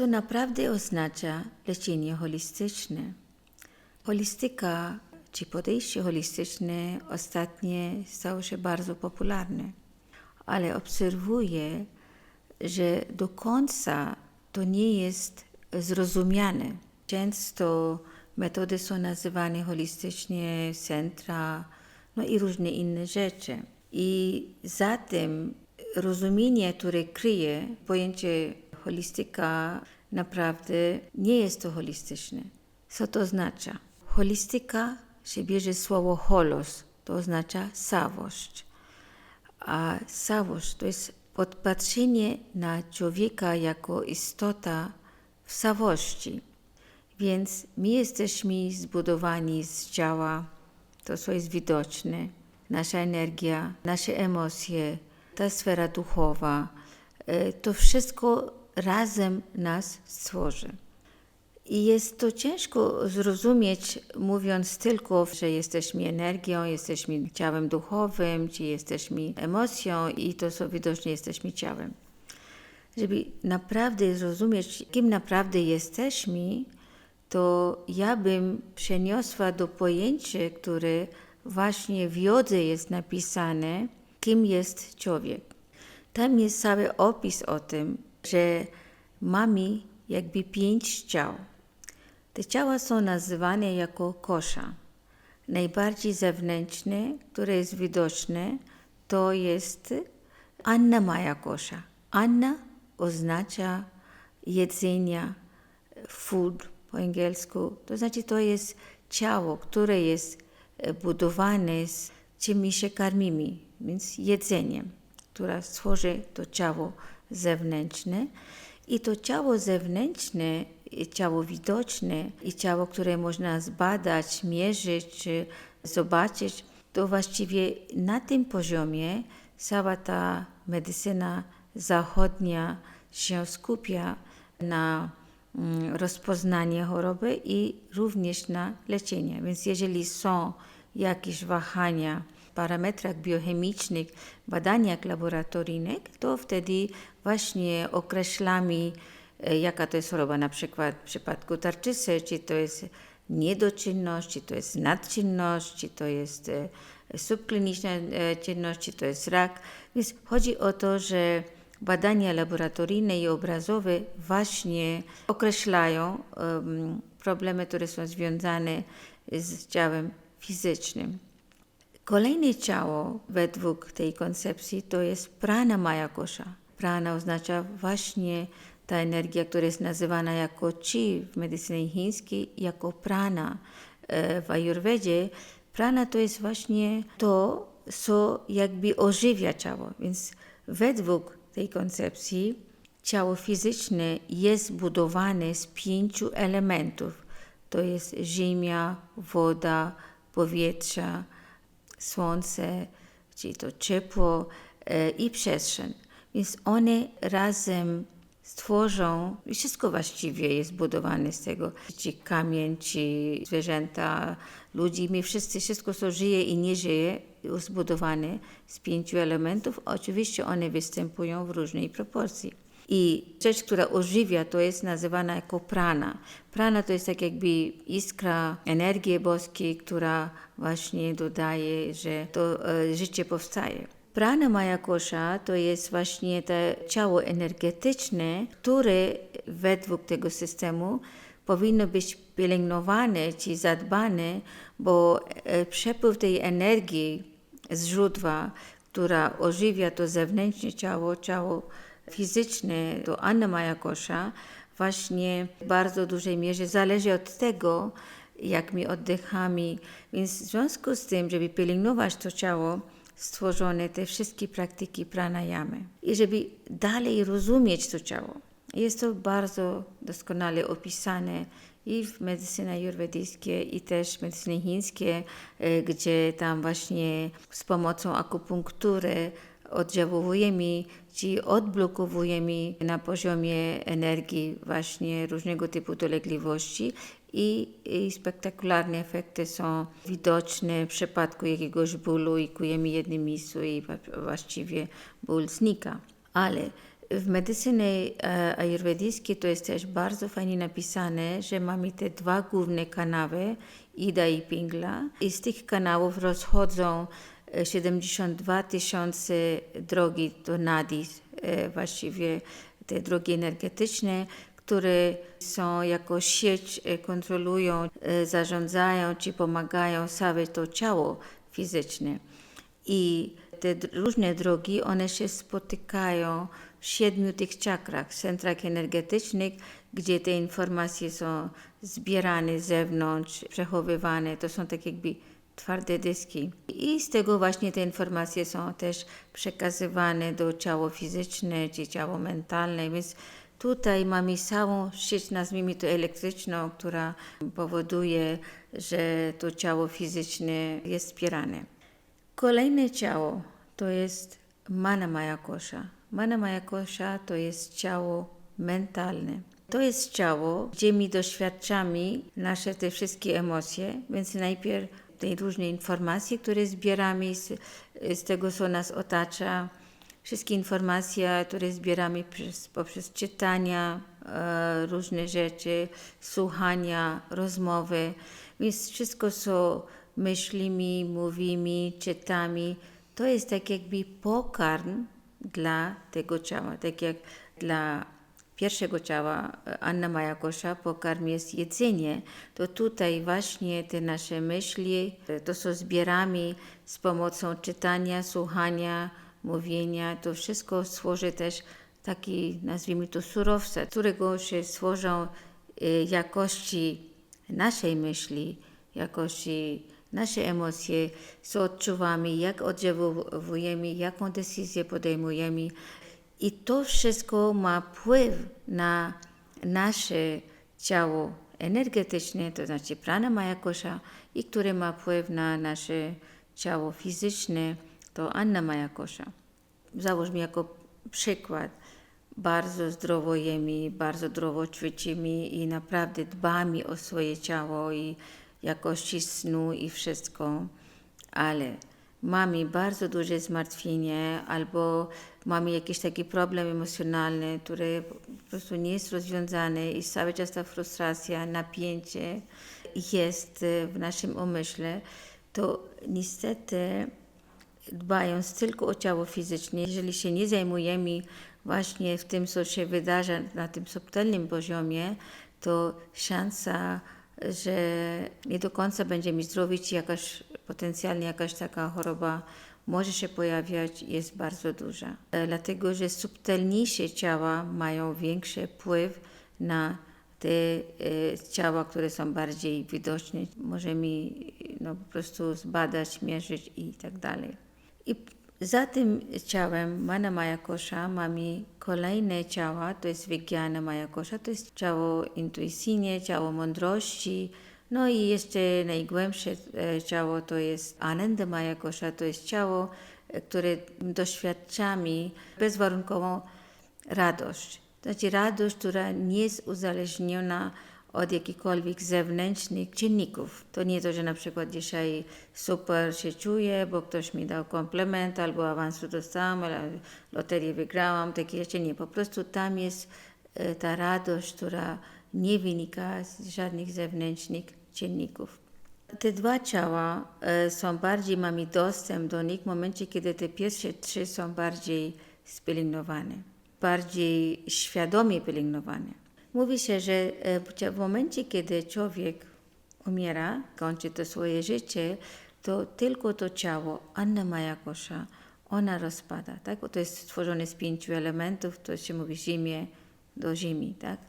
co naprawdę oznacza leczenie holistyczne. Holistyka czy podejście holistyczne ostatnio stało się bardzo popularne, ale obserwuję, że do końca to nie jest zrozumiane. Często metody są nazywane holistycznie, centra, no i różne inne rzeczy. I zatem rozumienie, które kryje pojęcie holistyka, naprawdę nie jest to holistyczne. Co to oznacza? Holistyka się bierze słowo holos, to oznacza całość. A całość to jest podpatrzenie na człowieka jako istota w całości. Więc my jesteśmy zbudowani z ciała, to co jest widoczne, nasza energia, nasze emocje, ta sfera duchowa, e, to wszystko razem nas stworzy. I jest to ciężko zrozumieć, mówiąc tylko, że jesteśmy energią, jesteśmy ciałem duchowym, czy jesteśmy emocją, i to, co widocznie jesteśmy ciałem. Żeby naprawdę zrozumieć, kim naprawdę jesteśmy, to ja bym przeniosła do pojęcia, które właśnie w jodze jest napisane, kim jest człowiek. Tam jest cały opis o tym, że mamy jakby pięć ciał. Te ciała są nazywane jako kosza. Najbardziej zewnętrzne, które jest widoczne, to jest Anna Maja kosza. Anna oznacza jedzenia, food po angielsku. To znaczy to jest ciało, które jest budowane z czym się karmimy, więc jedzeniem, które stworzy to ciało zewnętrzne. I to ciało zewnętrzne, ciało widoczne i ciało, które można zbadać, mierzyć czy zobaczyć, to właściwie na tym poziomie cała ta medycyna zachodnia się skupia na mm, rozpoznanie choroby i również na leczenie. Więc jeżeli są jakieś wahania parametrach biochemicznych, badaniach laboratoryjnych, to wtedy właśnie określamy, e, jaka to jest choroba. Na przykład w przypadku tarczysy, czy to jest niedoczynność, czy to jest nadczynność, czy to jest e, subkliniczna e, czynność, czy to jest rak. Więc chodzi o to, że badania laboratoryjne i obrazowe właśnie określają problemy, które są związane z ciałem fizycznym. Kolejne ciało według tej koncepcji to jest prana maya kosha. Prana oznacza właśnie ta energia, która jest nazywana jako chi w medycynie chińskiej, jako prana e, w ayurvedzie. Prana to jest właśnie to, co jakby ożywia ciało. Więc według tej koncepcji ciało fizyczne jest budowane z pięciu elementów. To jest ziemia, woda, powietrza, słońce, czyli to ciepło e, i przestrzeń. Więc one razem stworzą, wszystko właściwie jest budowane z tego, czy kamień, czy zwierzęta, ludzi, my wszyscy, wszystko co żyje i nie żyje, jest zbudowane z pięciu elementów. Oczywiście one występują w różnej proporcji. I rzecz, która ożywia, to jest nazywana jako prana. Prana to jest tak jakby iskra energii boskiej, która właśnie dodaje, że to e, życie powstaje. Prana Maya Kosha to jest właśnie to ciało energetyczne, które według tego systemu powinno być pielęgnowane czy zadbane, bo e, przepływ tej energii z źródła, która ożywia to zewnętrzne ciało, ciało fizyczne, to Anna Maja Kosza, właśnie w bardzo dużej mierze zależy od tego, jak my oddychamy. Więc w związku z tym, żeby pielęgnować to ciało, stworzone te wszystkie praktyki pranayamy. I żeby dalej rozumieć to ciało. Jest to bardzo doskonale opisane i w medycynie ajurwedyjskiej, i też medycynie chińskiej, e, gdzie tam właśnie z pomocą akupunktury oddziałujemy, czy odblokowujemy na poziomie energii właśnie różnego typu dolegliwości i, i spektakularne efekty są widoczne w przypadku jakiegoś bólu i kujemy jednym miejscu i właściwie ból znika. Ale W medycynie ajurwedyjskiej to jest też bardzo fajnie napisane, że mamy te dwa główne kanały, Ida i Pingla. I z tych kanałów rozchodzą 72 tysiące drogi do nadi, e, właściwie te drogi energetyczne, które są jako sieć, e, kontrolują, e, zarządzają czy pomagają całe to ciało fizyczne. I te różne drogi, one się spotykają w siedmiu tych czakrach, centrach energetycznych, gdzie te informacje są zbierane z zewnątrz, przechowywane. To są tak jakby twarde dyski. I z tego właśnie te informacje są też przekazywane do ciała fizyczne czy ciało mentalne, więc tutaj mamy całą sieć, nazwijmy to elektryczną, która powoduje, że to ciało fizyczne jest wspierane. Kolejne ciało to jest Mana Maya Kosha. Mana Maya Kosha to jest ciało mentalne. To jest ciało, gdzie my doświadczamy nasze te wszystkie emocje, więc najpierw te różne informacje, które zbieramy z, z tego, co nas otacza, wszystkie informacje, które zbieramy przez, poprzez czytania, e, różne rzeczy, słuchania, rozmowy, więc wszystko, co myślimy, mówimy, czytamy, to jest tak jakby pokarm dla tego ciała, tak jak dla pierwszego ciała e, Anna Maja Kosza, pokarm jest jedzenie, to tutaj właśnie te nasze myśli, e, to co zbieramy z pomocą czytania, słuchania, mówienia, to wszystko stworzy też taki, nazwijmy to, surowce, z którego się stworzą e, jakości naszej myśli, jakości nasze emocje, co odczuwamy, jak oddziałujemy, jaką decyzję podejmujemy. I to wszystko ma wpływ na nasze ciało energetyczne, to znaczy prana Maya Kosha, i które ma wpływ na nasze ciało fizyczne, to Anna Maya Kosha. Załóżmy jako przykład. Bardzo zdrowo jemy, bardzo zdrowo ćwiczymy i naprawdę dbamy o swoje ciało i jakości snu i wszystko, ale mamy bardzo duże zmartwienie albo mamy jakiś taki problem emocjonalny, który po prostu nie jest rozwiązany i cały czas ta frustracja, napięcie jest e, w naszym umyśle, to niestety dbając tylko o ciało fizyczne, jeżeli się nie zajmujemy właśnie w tym, co się wydarza na tym subtelnym poziomie, to szansa, że nie do końca będziemy zdrowi, czy jakaś potencjalnie jakaś taka choroba może się pojawiać, jest bardzo duża. E, Dlatego, że subtelniejsze ciała mają większy wpływ na te e, ciała, które są bardziej widoczne. Możemy no, po prostu zbadać, mierzyć i tak dalej. I za tym ciałem Mana Maya Kosha mamy kolejne ciała, to jest Vijnana Maya to jest ciało intuicyjne, ciało mądrości, no i jeszcze najgłębsze e, ciało to jest Ananda Maya to jest ciało, e, które doświadczamy bezwarunkową radość. To znaczy radość, która nie jest uzależniona od jakichkolwiek zewnętrznych czynników. To nie to, że na przykład dzisiaj super się czuję, bo ktoś mi dał komplement, albo awansu dostałam, albo loterię wygrałam, takie rzeczy nie. Po prostu tam jest e, ta radość, która nie wynika z żadnych zewnętrznych czynników. Te dwa ciała e, są bardziej, mamy dostęp do nich w momencie, kiedy te pierwsze trzy są bardziej spielęgnowane, bardziej świadomie pielęgnowane. Mówi się, że e, w momencie, kiedy człowiek umiera, kończy to swoje życie, to tylko to ciało, Anna Maya Kosha, ona rozpada, tak? Bo to jest stworzone z pięciu elementów, to się mówi ziemię do ziemi, tak?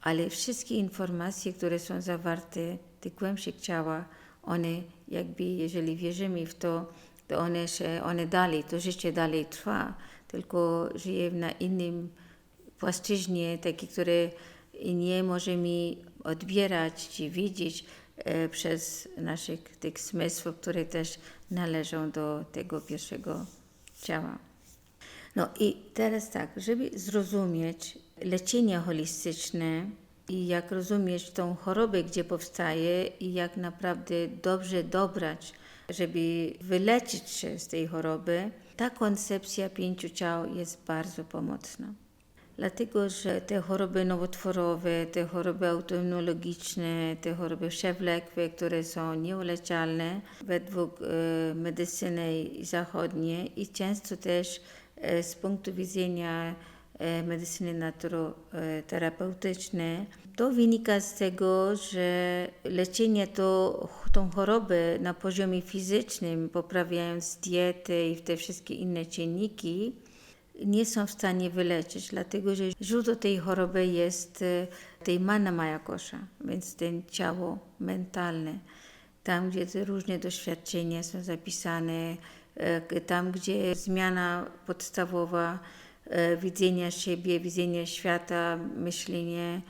Ale wszystkie informacje, które są zawarte w tych głębszych ciałach, one jakby, jeżeli wierzymy w to, to one się, one dalej, to życie dalej trwa, tylko żyje na innym płaszczyźnie, takiej, które nie możemy odbierać czy widzieć e, przez naszych tych zmysłów, które też należą do tego pierwszego ciała. No i teraz tak, żeby zrozumieć leczenie holistyczne i jak rozumieć tą chorobę, gdzie powstaje i jak naprawdę dobrze dobrać, żeby wyleczyć się z tej choroby, ta koncepcja pięciu ciał jest bardzo pomocna. Dlatego, że te choroby nowotworowe, te choroby autoimmunologiczne, te choroby przewlekłe, które są nieuleczalne według e, medycyny zachodniej i często też e, z punktu widzenia e, medycyny naturoterapeutycznej, to wynika z tego, że leczenie to, tą chorobę na poziomie fizycznym, poprawiając dietę i te wszystkie inne czynniki, nie są w stanie wyleczyć, dlatego że źródło tej choroby jest e, tej mana maja kosza, więc ten ciało mentalne. Tam, gdzie te różne doświadczenia są zapisane, e, tam, gdzie zmiana podstawowa e, widzenia siebie, widzenia świata, myślenie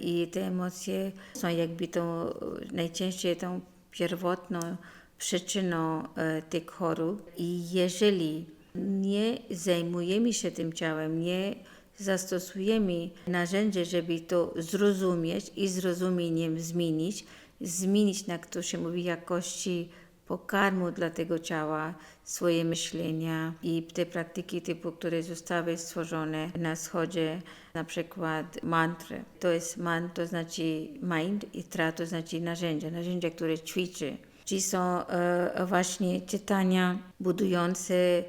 i te emocje są jakby tą, najczęściej tą pierwotną przyczyną tych chorób. I jeżeli nie zajmujemy się tym ciałem, nie zastosujemy narzędzi, żeby to zrozumieć i zrozumieniem zmienić, zmienić, na to się mówi, jakości pokarmu dla tego ciała, swoje myślenia i te praktyki typu, które zostały stworzone na wschodzie, na przykład mantry. To jest man, to znaczy mind i tra, to znaczy narzędzia, narzędzia, które ćwiczy. Czyli są e, właśnie czytania budujące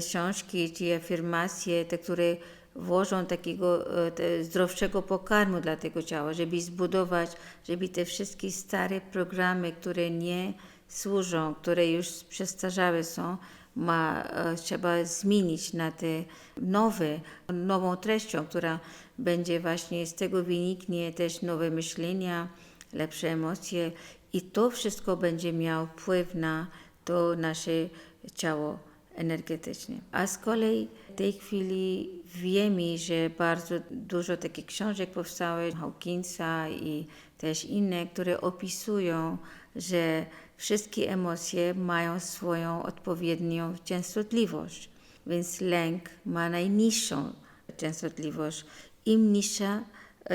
książki czy afirmacje, te, które włożą takiego e, zdrowszego pokarmu dla tego ciała, żeby zbudować, żeby te wszystkie stare programy, które nie służą, które już przestarzałe są, ma, e, trzeba zmienić na te nowe, nową treścią, która będzie właśnie z tego wyniknie też nowe myślenia, lepsze emocje i to wszystko będzie miało wpływ na to nasze ciało energetycznie. A z kolei w tej chwili wiemy, że bardzo dużo takich książek powstało, Hawkinsa i też inne, które opisują, że wszystkie emocje mają swoją odpowiednią częstotliwość. Więc lęk ma najniższą częstotliwość. Im niższa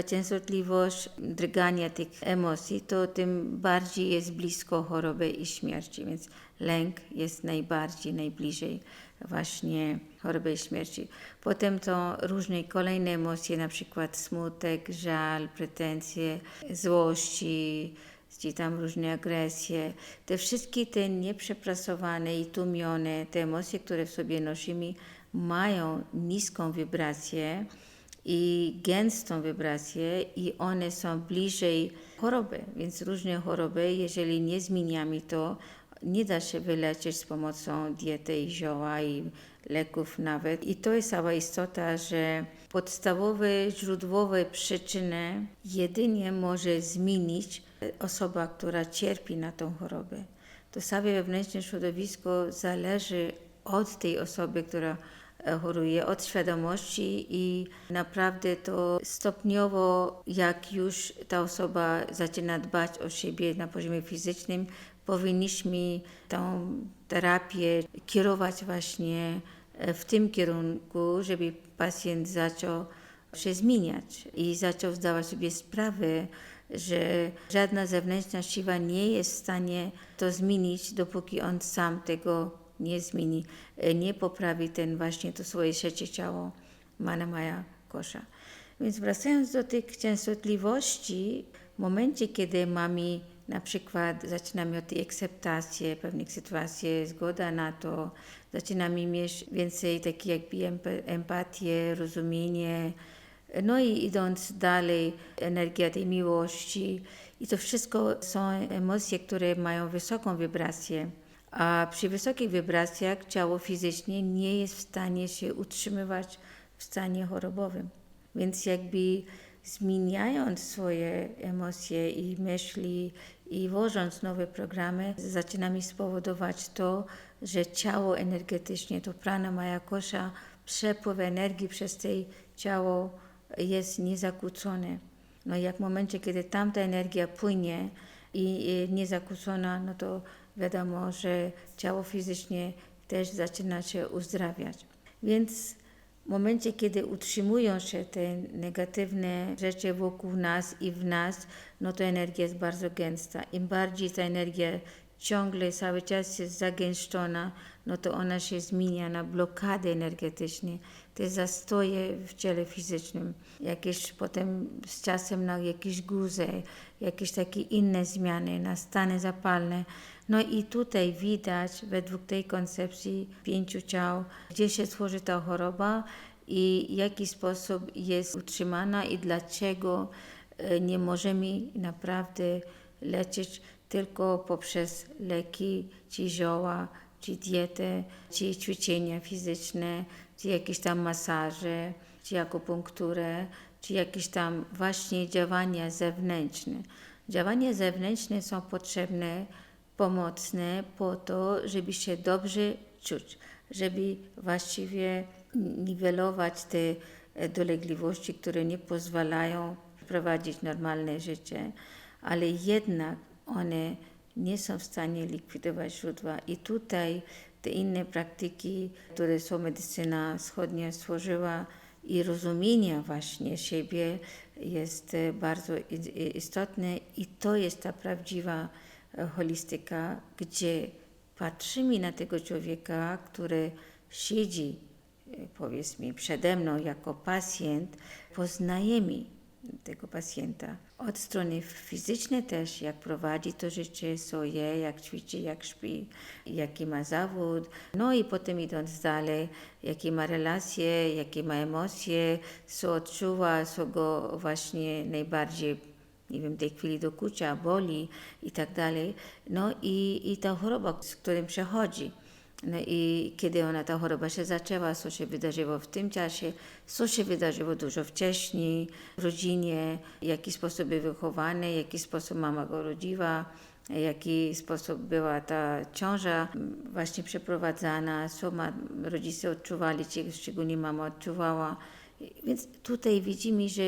częstotliwość drgania tych emocji, to tym bardziej jest blisko choroby i śmierci. Więc lęk jest najbardziej, najbliżej właśnie choroby i śmierci. Potem to różne kolejne emocje, na przykład smutek, żal, pretensje, złości, czy tam różne agresje. Te wszystkie te nieprzepracowane i tłumione, te emocje, które w sobie nosimy, mają niską wibrację i gęstą wibrację i one są bliżej choroby, więc różne choroby, jeżeli nie zmieniamy to, nie da się wyleczyć z pomocą diety i zioła i leków nawet. I to jest cała istota, że podstawowe, źródłowe przyczyny jedynie może zmienić osoba, która cierpi na tą chorobę. To całe wewnętrzne środowisko zależy od tej osoby, która choruje od świadomości i naprawdę to stopniowo, jak już ta osoba zaczyna dbać o siebie na poziomie fizycznym, powinniśmy tą terapię kierować właśnie w tym kierunku, żeby pacjent zaczął się zmieniać i zaczął zdawać sobie sprawę, że żadna zewnętrzna siła nie jest w stanie to zmienić, dopóki on sam tego nie zmieni, e, nie poprawi ten właśnie to swoje trzecie ciało mana maja kosza. Więc wracając do tych częstotliwości, w momencie, kiedy mamy na przykład zaczynamy od tej akceptacji pewnych sytuacji, zgoda na to, zaczynamy mieć więcej takiej jakby empatię, rozumienie, no i idąc dalej, energia tej miłości. I to wszystko są emocje, które mają wysoką wibrację. A przy wysokich wibracjach ciało fizycznie nie jest w stanie się utrzymywać w stanie chorobowym. Więc jakby zmieniając swoje emocje i myśli i włożąc nowe programy, zaczynamy spowodować to, że ciało energetycznie, to prana maja kosza, przepływ energii przez to ciało jest niezakłócony. No jak w momencie, kiedy tamta energia płynie i niezakłócona, no to wiadomo, że ciało fizycznie też zaczyna się uzdrawiać. Więc w momencie, kiedy utrzymują się te negatywne rzeczy wokół nas i w nas, no to energia jest bardzo gęsta. Im bardziej ta energia ciągle cały czas jest zagęszczona, no to ona się zmienia na blokady energetyczne, te zastoje w ciele fizycznym, jakieś potem z czasem na jakieś guzy, jakieś takie inne zmiany, na stany zapalne. No i tutaj widać według tej koncepcji pięciu ciał, gdzie się tworzy ta choroba i w jaki sposób jest utrzymana i dlaczego e, nie możemy naprawdę leczyć tylko poprzez leki, czy zioła, czy dietę, czy ćwiczenia fizyczne, czy jakieś tam masaże, czy akupunkturę, czy jakieś tam właśnie działania zewnętrzne. Działania zewnętrzne są potrzebne, pomocne po to, żeby się dobrze czuć, żeby właściwie niwelować te e, dolegliwości, które nie pozwalają prowadzić normalne życie, ale jednak one nie są w stanie likwidować źródła. I tutaj te inne praktyki, które są medycyna wschodnia stworzyła i rozumienia właśnie siebie jest e, bardzo istotne i to jest ta prawdziwa holistyka, gdzie patrzymy na tego człowieka, który siedzi e, powiedzmy przede mną jako pacjent, poznajemy tego pacjenta. Od strony fizycznej też, jak prowadzi to życie, co je, jak ćwiczy, jak śpi, jaki ma zawód. No i potem idąc dalej, jakie ma relacje, jakie ma emocje, co odczuwa, co go właśnie najbardziej nie wiem, tej chwili dokucza, boli i tak dalej. No i, i ta choroba, z którym przechodzi. No i kiedy ona, ta choroba się zaczęła, co się wydarzyło w tym czasie, co się wydarzyło dużo wcześniej w rodzinie, w jaki sposób był wychowany, w jaki sposób mama go rodziła, w jaki sposób była ta ciąża właśnie przeprowadzana, co ma, rodzice odczuwali, szczególnie mama odczuwała. Więc tutaj widzimy, że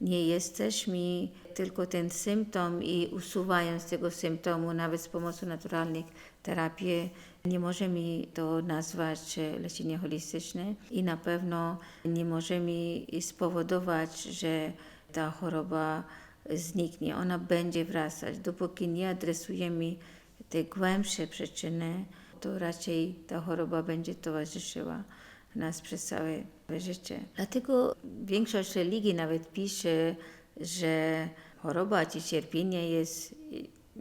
nie jesteśmy tylko ten symptom i usuwając tego symptomu, nawet z pomocą naturalnych terapii, nie możemy to nazwać leczenie holistyczne i na pewno nie możemy spowodować, że ta choroba zniknie. Ona będzie wracać. Dopóki nie adresujemy te głębsze przyczyny, to raczej ta choroba będzie towarzyszyła nas przez całe życie. Dlatego większość religii nawet pisze, że choroba czy cierpienie jest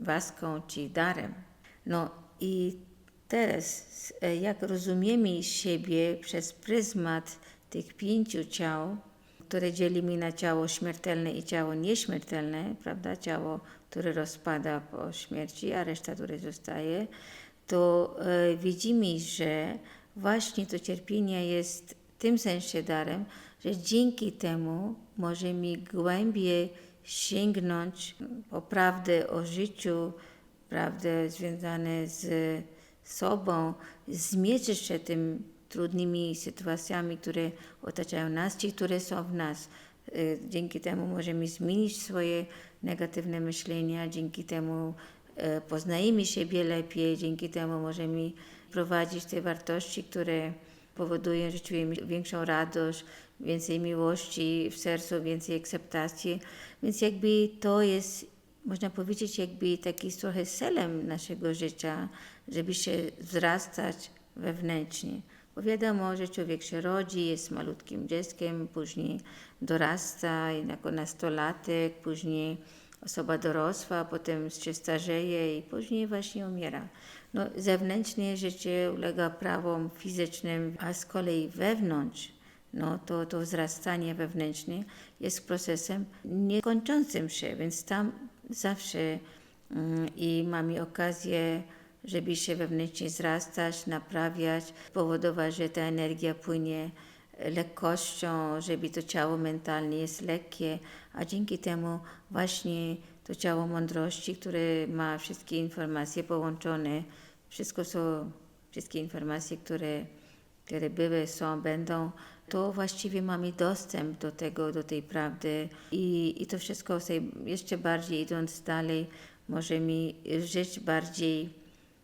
łaską czy darem. No i teraz, jak rozumiemy siebie przez pryzmat tych pięciu ciał, które dzielimy na ciało śmiertelne i ciało nieśmiertelne, prawda? Ciało, które rozpada po śmierci, a reszta, które zostaje, to e, widzimy, że właśnie to cierpienie jest w tym sensie darem, że dzięki temu możemy głębiej sięgnąć po prawdę o życiu, prawdę związane z sobą, zmierzyć się tym trudnymi sytuacjami, które otaczają nas, czy które są w nas. Y, Dzięki temu możemy zmienić swoje negatywne myślenia, dzięki temu e, poznajemy siebie lepiej, dzięki temu możemy prowadzić te wartości, które powodują, że czujemy większą radość, więcej miłości w sercu, więcej akceptacji. Więc jakby to jest, można powiedzieć, jakby taki trochę celem naszego życia, żeby się wzrastać wewnętrznie. Bo wiadomo, że człowiek się rodzi, jest malutkim dzieckiem, później dorasta jako nastolatek, później osoba dorosła, potem się starzeje i później właśnie umiera. No, zewnętrznie życie ulega prawom fizycznym, a z kolei wewnątrz, no, to, to wzrastanie wewnętrzne jest procesem niekończącym się, więc tam zawsze mm, i mamy okazję, żeby się wewnętrznie wzrastać, naprawiać, powodować, że ta energia płynie lekkością, żeby to ciało mentalnie jest lekkie, a dzięki temu właśnie to ciało mądrości, które ma wszystkie informacje połączone, wszystko są, wszystkie informacje, które, które były, są, będą, to właściwie mamy dostęp do tego, do tej prawdy i, i to wszystko sobie jeszcze bardziej idąc dalej, możemy żyć bardziej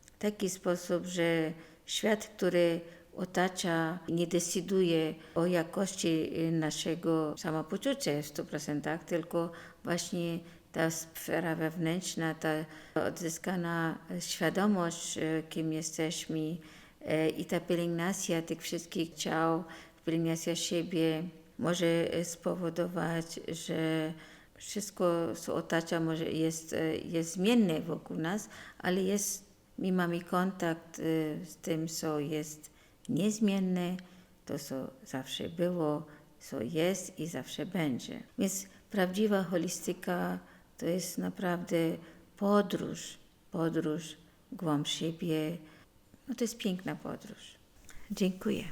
w taki sposób, że świat, który otacza, nie decyduje o jakości naszego samopoczucia w 100%, tylko właśnie ta sfera wewnętrzna, ta odzyskana świadomość, e, kim jesteśmy e, i ta pielęgnacja tych wszystkich ciał, pielęgnacja siebie może e, spowodować, że wszystko, co otacza, może jest, jest zmienne wokół nas, ale jest, my mamy kontakt z tym, co jest niezmienne, to, co zawsze było, co jest i zawsze będzie. Więc prawdziwa holistyka to jest naprawdę podróż, podróż głąb siebie. No to jest piękna podróż. Dziękuję.